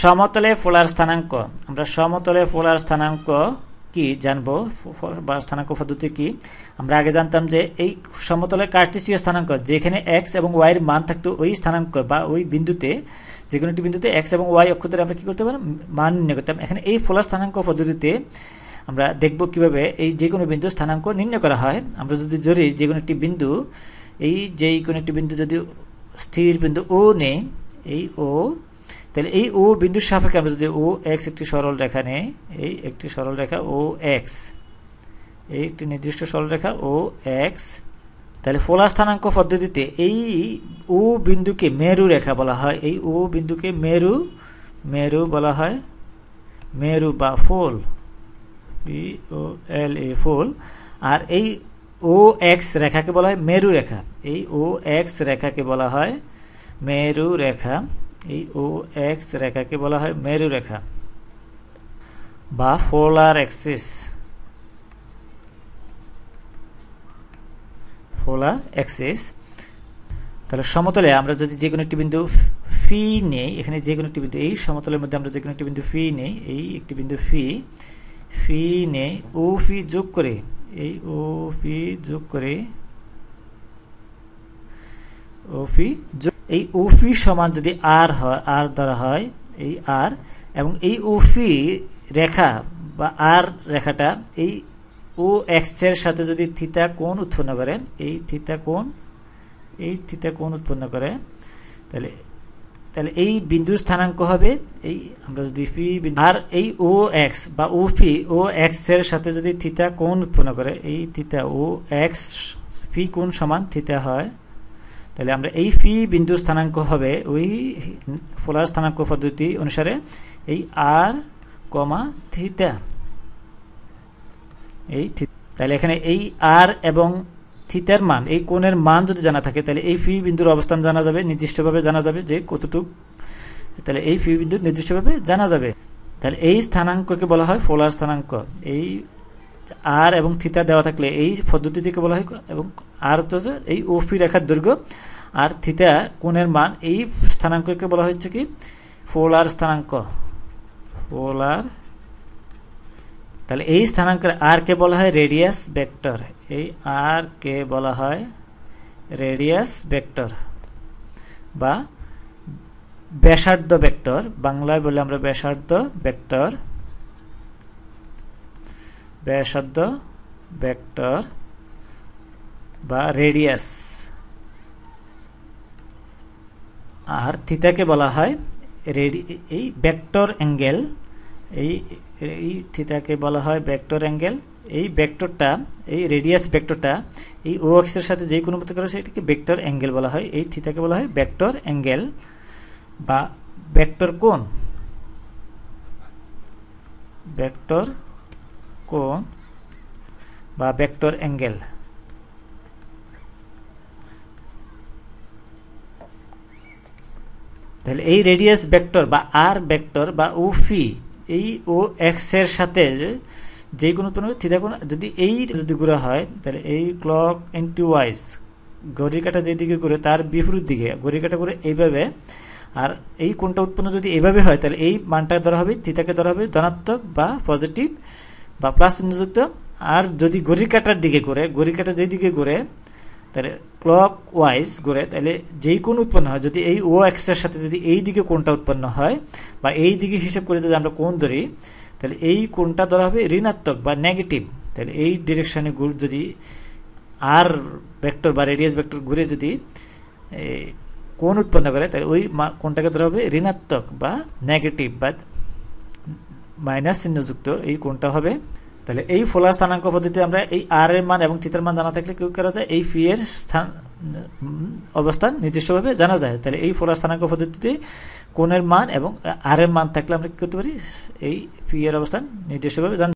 সমতলে ফোলার স্থানাঙ্ক। আমরা সমতলে ফোলার স্থানাঙ্ক কি জানব? বা স্থানাঙ্ক পদ্ধতি কি? আমরা আগে জানতাম যে এই সমতলে কার্টিসীয় স্থানাঙ্ক, যেখানে এক্স এবং ওয়াই এর মান থাকতো ওই স্থানাঙ্ক বা ওই বিন্দুতে যে কোনো একটি বিন্দুতে এক্স এবং ওয়াই অক্ষ ধরে আমরা কি করতে পারি মান নির্ণয় করতাম এখানে এই ফোলার স্থানাঙ্ক পদ্ধতিতে আমরা দেখব কীভাবে এই যে কোনো বিন্দু স্থানাঙ্ক নির্ণয় করা হয়। আমরা যদি ধরি যে কোনো একটি বিন্দু, এই যে কোনো একটি বিন্দু যদি স্থির বিন্দু ও নেই, এই ও তাহলে এই ও বিন্দুর সাপেক্ষে আমরা যদি ও এক্স একটি সরল রেখা নেই, এই একটি সরল রেখা ও এক্স এই একটি নির্দিষ্ট সরল রেখা ও এক্স তাহলে ফোলা স্থানাঙ্ক পদ্ধতিতে এই ও বিন্দুকে মেরু রেখা বলা হয়, এই ও বিন্দুকে মেরু মেরু বলা হয়, মেরু বা ফোল, পি ও এল এ ফোল, আর এই ও এক্স রেখাকে বলা হয় মেরু রেখা, এই ও এক্স রেখাকে বলা হয় মেরু রেখা। এই ও এক্স রেখাকে বলা হয় মেরু রেখা বা ফোলার এক্সিস ফোলার এক্সিস তাহলে সমতলে আমরা যদি যে কোনো একটি বিন্দু ফি নেই, এখানে যে কোনো একটি বিন্দু, এই সমতলের মধ্যে আমরা যে কোনো একটি বিন্দু ফি নেই, এই একটি বিন্দু ফি ফি নেই, ও, ফি যোগ করে, এই ও, ফি যোগ করে, ও, ফি যোগ এই ওফি সমান যদি আর হয়, আর ধরা হয়, এই আর, এবং এই ওফি রেখা বা আর রেখাটা এই ও এক্সের সাথে যদি থিতা কোণ উৎপন্ন করে, এই থিতা কোণ, এই থিতা কোণ উৎপন্ন করে, তাহলে তাহলে এই বিন্দু স্থানাঙ্ক হবে, এই আমরা যদি ফি আর এই ও এক্স বা ও ফি ও এক্সের সাথে যদি থিতা কোণ উৎপন্ন করে, এই থিতা ও এক্স ফি কোণ সমান থিতা হয় তাহলে আমরা এই ফি বিন্দু স্থানাঙ্ক হবে ওই ফোলার স্থানাঙ্ক পদ্ধতি অনুসারে এই আর কমা থিতা এই তাহলে এখানে এই আর এবং থিতার মান, এই কোণের মান যদি জানা থাকে, তাহলে এই ফি বিন্দুর অবস্থান জানা যাবে, নির্দিষ্টভাবে জানা যাবে যে কতটুক। তাহলে এই ফি বিন্দু নির্দিষ্টভাবে জানা যাবে। তাহলে এই স্থানাঙ্ককে বলা হয় ফোলার স্থানাঙ্ক। এই আর এবং থিতা দেওয়া থাকলে এই পদ্ধতিটিকে বলা হয়, এবং আর হচ্ছে এই ওফি রেখার দৈর্ঘ্য আর থিতা কোণের মান এই স্থানাঙ্ককে বলা হচ্ছে কি? ফোলার স্থানাঙ্ক। ফোলার তাহলে এই স্থানাঙ্কের আর কে বলা হয়? Radius vector. এই আর কে বলা হয়? রেডিয়াস ভেক্টর বা ব্যাসার্ধ ভেক্টর। বাংলায় বলে আমরা ব্যাসার্ধ ভেক্টর। ব্যাসার্ধ ভেক্টর বা রেডিয়াস। আর থিতাকে বলা হয় রেডি এই ভেক্টর অ্যাঙ্গেল, এই এই থিতাকে বলা হয় ভেক্টর অ্যাঙ্গেল। এই ভেক্টরটা, এই রেডিয়াস ভেক্টরটা, এই ও এক্সের সাথে যে কোনো মতো করে সেটাকে ভেক্টর অ্যাঙ্গেল বলা হয়। এই থিতাকে বলা হয় ভেক্টর অ্যাঙ্গেল বা ভেক্টর কোণ। ভেক্টর কোণ বা ভেক্টর অ্যাঙ্গেল। তাহলে এই রেডিয়াস ভেক্টর বা আর ভেক্টর বা উফি এই ও এক্সের সাথে যে কোনো থিতা কোণ যদি এই যদি ঘোরা হয়, তাহলে এই ক্লক এন্টি ওয়াইজ ঘড়ি কাটা যেদিকে ঘুরে তার বিপরীত দিকে ঘড়ি কাটা করে এইভাবে, আর এই কোণটা উৎপন্ন যদি এইভাবে হয়, তাহলে এই মানটা ধরা হবে, থিতাকে ধরা হবে ধনাত্মক বা পজিটিভ বা প্লাস চিহ্নযুক্ত। আর যদি ঘড়ি কাটার দিকে ঘুরে, ঘড়ি কাটা যেদিকে ঘুরে, তাহলে ক্লক ওয়াইজ ঘুরে, তাহলে যেই কোণ উৎপন্ন হয়, যদি এই ও এক্সের সাথে যদি এই দিকে কোণটা উৎপন্ন হয়, বা এই দিকে হিসেব করে যদি আমরা কোণ ধরি, তাহলে এই কোণটা ধরা হবে ঋণাত্মক বা নেগেটিভ তাহলে এই ডিরেকশানে যদি আর ভেক্টর বা রেডিয়াস ভেক্টর ঘুরে যদি কোণ উৎপন্ন করে, তাহলে ওই কোণটাকে ধরা হবে ঋণাত্মক বা নেগেটিভ বা মাইনাস চিহ্নযুক্ত এই কোনটা হবে। তাহলে এই ফোলার স্থানাঙ্ক পদ্ধতিতে আমরা এই আর এর মান এবং থিতার মান জানা থাকলে কেউ করা যায়? এই ফি এর স্থান অবস্থান নির্দিষ্টভাবে জানা যায়। তাহলে এই ফোলার স্থানাঙ্ক পদ্ধতিতে কোণের মান এবং আর এর মান থাকলে আমরা কি করতে পারি? এই ফি এর অবস্থান নির্দিষ্টভাবে জান